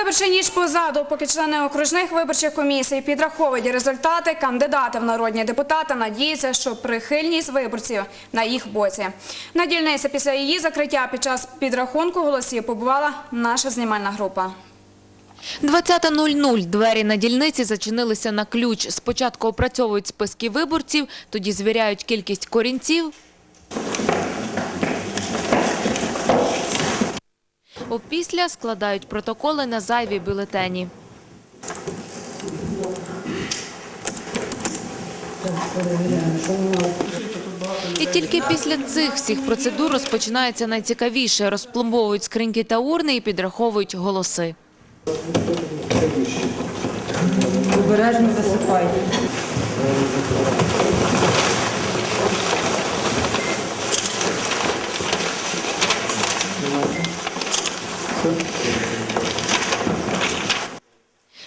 Виборча ніч позаду, поки члени окружних виборчих комісій підраховують результати, кандидати в народні депутати надіються, що прихильність виборців на їх боці. На дільниці після її закриття під час підрахунку голосів побувала наша знімальна група. 20.00 двері на дільниці зачинилися на ключ. Спочатку опрацьовують списки виборців, тоді звіряють кількість корінців. Опісля складають протоколи на зайві бюлетені. І тільки після цих всіх процедур розпочинається найцікавіше. Розпломбовують скриньки та урни і підраховують голоси. Обережно засипайте.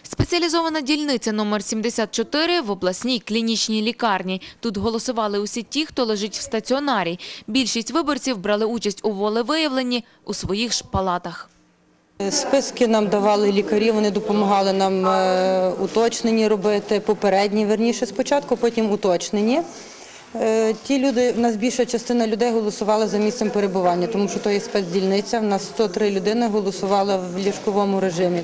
Спеціалізована дільниця номер 74 в обласній клінічній лікарні. Тут голосували усі ті, хто лежить в стаціонарі. Більшість виборців брали участь у волевиявленні у своїх ж палатах. Списки нам давали лікарі, вони допомагали нам е, уточнені робити, попередні, верніше спочатку, потім уточнені. Е, Ті люди, в нас більша частина людей голосувала за місцем перебування, тому що то є спецдільниця. В нас 103 людини голосували в ліжковому режимі.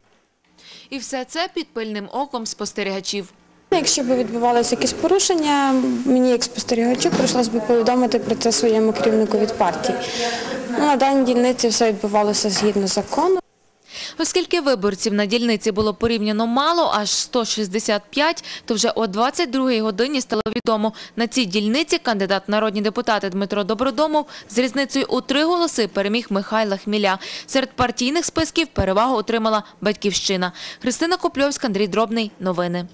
І все це під пильним оком спостерігачів. Якщо б відбувалося якісь порушення, мені як спостерігачу прийшлося б повідомити про це своєму керівнику від партії. Ну, на даній дільниці все відбувалося згідно закону. Оскільки виборців на дільниці було порівняно мало, аж 165, то вже о 22-й годині стало відомо, на цій дільниці кандидат народні депутати Дмитро Добродомов з різницею у три голоси переміг Михайла Хміля. Серед партійних списків перевагу отримала «Батьківщина». Христина Купльовська, Андрій Дробний. Новини.